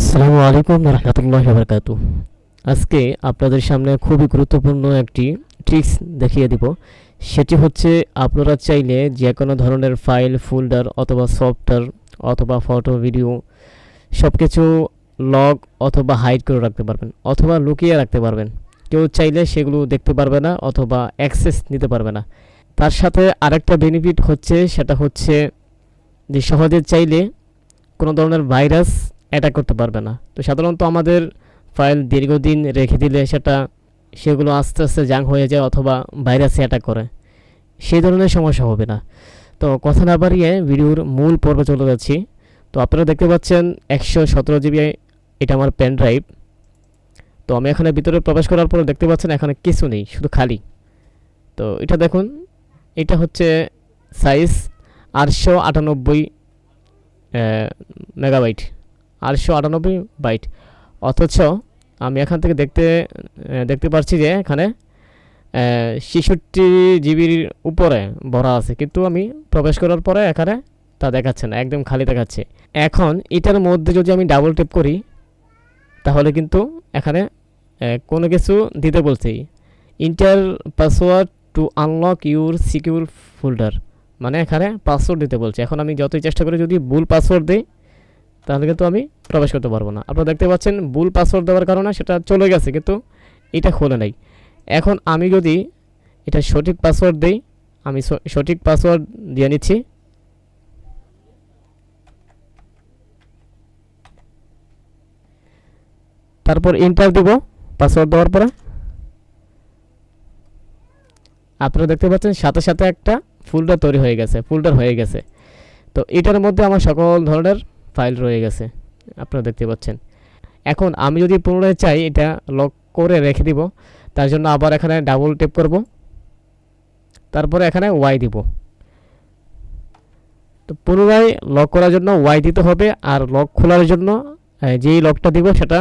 আসসালামু আলাইকুম রহমতুল্লাহ বরকাত আজকে আপনাদের সামনে খুবই গুরুত্বপূর্ণ একটি ট্রিক্স দেখিয়ে দিব। সেটি হচ্ছে আপনারা চাইলে যে কোনো ধরনের ফাইল ফোল্ডার অথবা সফটওয়্যার অথবা ফটো ভিডিও সব কিছু লগ অথবা হাইড করে রাখতে পারবেন অথবা লুকিয়ে রাখতে পারবেন। কেউ চাইলে সেগুলো দেখতে পারবে না অথবা অ্যাক্সেস নিতে পারবে না। তার সাথে আরেকটা বেনিফিট হচ্ছে, সেটা হচ্ছে যে সহজে চাইলে কোনো ধরনের ভাইরাস অ্যাটাক করতে পারবে না। তো সাধারণত আমাদের ফাইল দীর্ঘদিন রেখে দিলে সেটা, সেগুলো আস্তে আস্তে জাং হয়ে যায় অথবা ভাইরাসে অ্যাটাক করে। সেই ধরনের সমস্যা হবে না। তো কথা না বাড়িয়ে ভিডিওর মূল পর্বে চলে যাচ্ছি। তো আপনারা দেখতে পাচ্ছেন একশো সতেরো জিবি এটা আমার পেন ড্রাইভ তো আমি এখানে ভিতরে প্রবেশ করার পর দেখতে পাচ্ছেন এখানে কিছু নেই, শুধু খালি। তো এটা দেখুন, এটা হচ্ছে সাইজ আটশো আটানব্বই মেগাবাইট আটশো আটানব্বই বাইট। অথচ আমি এখান থেকে দেখতে দেখতে পাচ্ছি যে এখানে ছেষট্টি জিবির উপরে ভরা আছে। কিন্তু আমি প্রবেশ করার পরে এখানে তা দেখাচ্ছে না, একদম খালি দেখাচ্ছে। এখন এটার মধ্যে যদি আমি ডাবল টেপ করি, তাহলে কিন্তু এখানে কোনো কিছু দিতে বলছি। Enter password to unlock your secure folder মানে এখানে পাসওয়ার্ড দিতে বলছে। এখন আমি যতই চেষ্টা করি যদি ভুল পাসওয়ার্ড দিই তাহলে কিন্তু আমি প্রবেশ করতে পারব না। আপনারা দেখতে পাচ্ছেন ভুল পাসওয়ার্ড দেওয়ার কারণে সেটা চলে গেছে, কিন্তু এটা খোলে নাই। এখন আমি যদি এটা সঠিক পাসওয়ার্ড দিই, আমি সঠিক পাসওয়ার্ড দিয়ে নিচ্ছি। তারপর ইন্টার দিব পাসওয়ার্ড দেওয়ার পরে। আপনারা দেখতে পাচ্ছেন সাথে সাথে একটা ফোল্ডার তৈরি হয়ে গেছে ফোল্ডার হয়ে গেছে। তো এটার মধ্যে আমার সকল ধরনের ফাইল রয়ে গেছে। আপনারা দেখতে পাচ্ছেন। এখন আমি যদি পুনরায় চাই, এটা লক করে রেখে দিব। তার জন্য আবার এখানে ডাবল টেপ করব। তারপরে এখানে ওয়াই দিব। তো পুনরায় লক করার জন্য ওয়াই দিতে হবে আর লক খোলার জন্য যেই লকটা দিব সেটা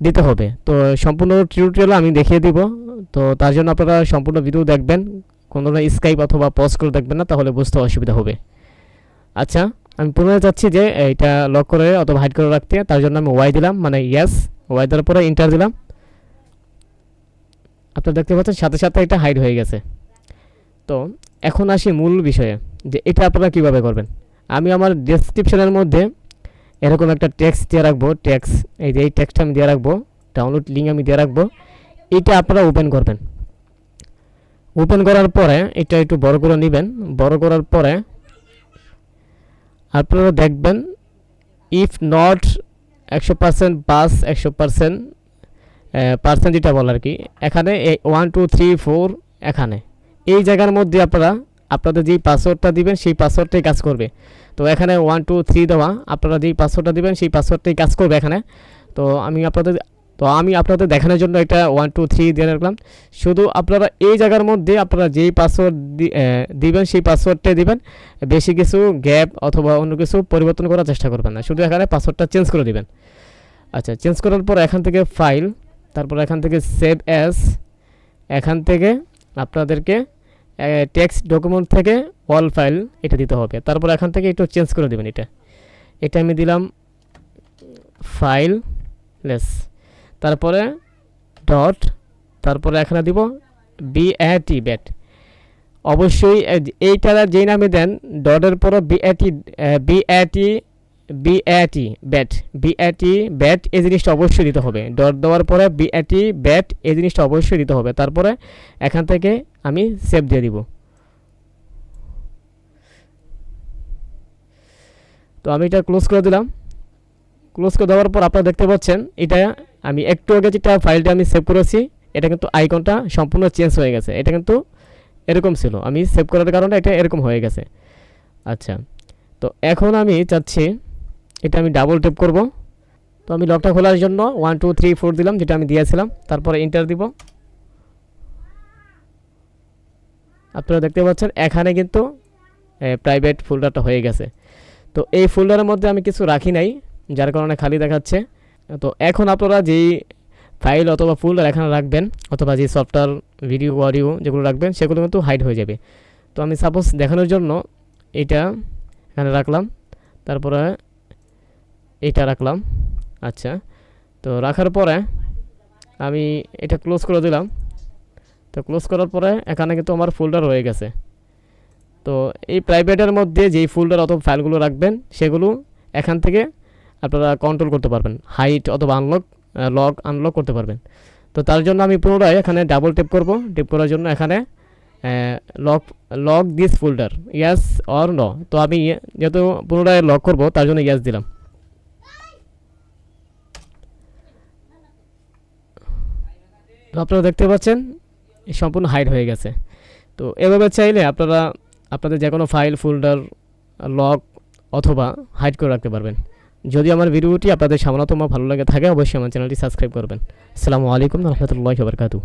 দিতে হবে। তো সম্পূর্ণ টিউটোরিয়াল আমি দেখিয়ে দিব। তো তার জন্য আপনারা সম্পূর্ণ ভিডিও দেখবেন। কোনো স্কাইপ অথবা পজ করে দেখবেন না, তাহলে বুঝতে অসুবিধা হবে। আচ্ছা আমি পুনরায় চাচ্ছি যে এটা লক করে অথবা হাইড করে রাখতে। তার জন্য আমি ওয়াই দিলাম মানে ইয়েস ওয়াই দেওয়ার পরে ইন্টার দিলাম। আপনারা দেখতে পাচ্ছেন, সাথে সাথে এটা হাইড হয়ে গেছে। তো, এখন আসি মূল বিষয়ে, যে এটা আপনারা কীভাবে করবেন? আমি আমার ডেসক্রিপশনের মধ্যে এরকম একটা ট্যাক্স দিয়ে রাখব ট্যাক্স এই যে এই ট্যাক্সটা আমি দিয়ে রাখব ডাউনলোড লিঙ্ক আমি দিয়ে রাখব, এটা আপনারা ওপেন করবেন। ওপেন করার পরে, এটা একটু বড় করে নেবেন। বড় করার পরে আপনারা দেখবেন ইফ নট একশো পার্সেন্ট বাস একশো পার্সেন্ট পার্সেন্ট যেটা বলে আর কি। এখানে ওয়ান টু থ্রি ফোর এখানে। এই জায়গার মধ্যে আপনারা, আপনাদের যেই পাসওয়ার্ডটা দিবেন, সেই পাসওয়ার্ডটাই কাজ করবে। তো এখানে ওয়ান টু থ্রি দেওয়া, আপনারা যেই পাসওয়ার্ডটা দিবেন, সেই পাসওয়ার্ডটাই কাজ করবে এখানে। তো আমি আপনাদের তো আমি আপনাদের দেখানোর জন্য একটা ওয়ান টু থ্রি দিয়ে রাখলাম। শুধু আপনারা এই জায়গার মধ্যে আপনারা যেই পাসওয়ার্ড দিবেন, সেই পাসওয়ার্ডটাই দিবেন। বেশি কিছু গ্যাপ অথবা অন্য কিছু পরিবর্তন করার চেষ্টা করবেন না। শুধু এখানে পাসওয়ার্ডটা চেঞ্জ করে দিবেন। আচ্ছা চেঞ্জ করার পর এখান থেকে ফাইল তারপর এখান থেকে সেভ অ্যাস এখান থেকে আপনাদেরকে টেক্সট ডকুমেন্ট থেকে অল ফাইল এটা দিতে হবে। তারপর এখান থেকে একটু চেঞ্জ করে দেবেন এটা। এটা আমি দিলাম ফাইল লেস তারপরে ডট তারপরে এখানে দিব বি টি ব্যাট অবশ্যই এ- এইটা যেই নামে দেন ডটের পরে B B T B T bat B T bat এই জিনিসটা অবশ্যই দিতে হবে। ডট দেওয়ার পরে বি টি ব্যাট এই জিনিসটা অবশ্যই দিতে হবে। তারপরে এখান থেকে আমি সেভ দিয়ে দিব। তো আমি এটা ক্লোজ করে দিলাম। ক্লোজ করে দেওয়ার পর আপনারা দেখতে পাচ্ছেন, এটা আমি একটু আগে যেটা ফাইলটা আমি সেভ করেছি, এটা কিন্তু আইকনটা সম্পূর্ণ চেঞ্জ হয়ে গেছে। এটা কিন্তু এরকম ছিল। আমি সেভ করার কারণে এটা এরকম হয়ে গেছে। আচ্ছা তো এখন আমি চাচ্ছি, এটা আমি ডাবল টেপ করব। তো আমি লকটা খোলার জন্য ওয়ান টু থ্রি ফোর দিলাম, যেটা আমি দিয়েছিলাম। তারপরে ইন্টার দিব। আপনারা দেখতে পাচ্ছেন, এখানে কিন্তু প্রাইভেট ফোল্ডারটা হয়ে গেছে। তো এই ফোল্ডারের মধ্যে আমি কিছু রাখি নাই। যার কারণে খালি দেখাচ্ছে। তো এখন আপনারা যেই ফাইল অথবা ফোল্ডার এখানে রাখবেন, অথবা যে সফটওয়্যার ভিডিও অডিও যেগুলো রাখবেন, সেগুলো কিন্তু হাইড হয়ে যাবে। তো আমি সাপোজ দেখানোর জন্য এটা এখানে রাখলাম, তারপরে এটা রাখলাম আচ্ছা। তো রাখার পরে আমি এটা ক্লোজ করে দিলাম। তো ক্লোজ করার পরে এখানে কিন্তু আমার ফোল্ডার হয়ে গেছে। তো এই প্রাইভেটের মধ্যে যেই ফোল্ডার অথবা ফাইলগুলো রাখবেন, সেগুলো এখান থেকে আপনারা কন্ট্রোল করতে পারবেন। হাইট অথবা আনলক লক আনলক করতে পারবেন। তো তার জন্য আমি পুনরায় এখানে ডাবল টেপ করব। টেপ করার জন্য এখানে lock lock this folder yes or no তো আমি ইয়ে- যেহেতু পুনরায় লক করব, তার জন্য ইয়াস দিলাম। তো আপনারা দেখতে পাচ্ছেন সম্পূর্ণ হাইড হয়ে গেছে। তো এভাবে চাইলে আপনারা, আপনাদের যে কোনো ফাইল ফোল্ডার লক অথবা হাইড করে রাখতে পারবেন। যদি আমার ভিডিওটি আপনাদের সামনাতম ভালো লাগে থাকে, অবশ্যই আমার চ্যানেলটি সাবস্ক্রাইব করবেন। আসসালামু আলাইকুম রহমতুল্লাহ বরকাতু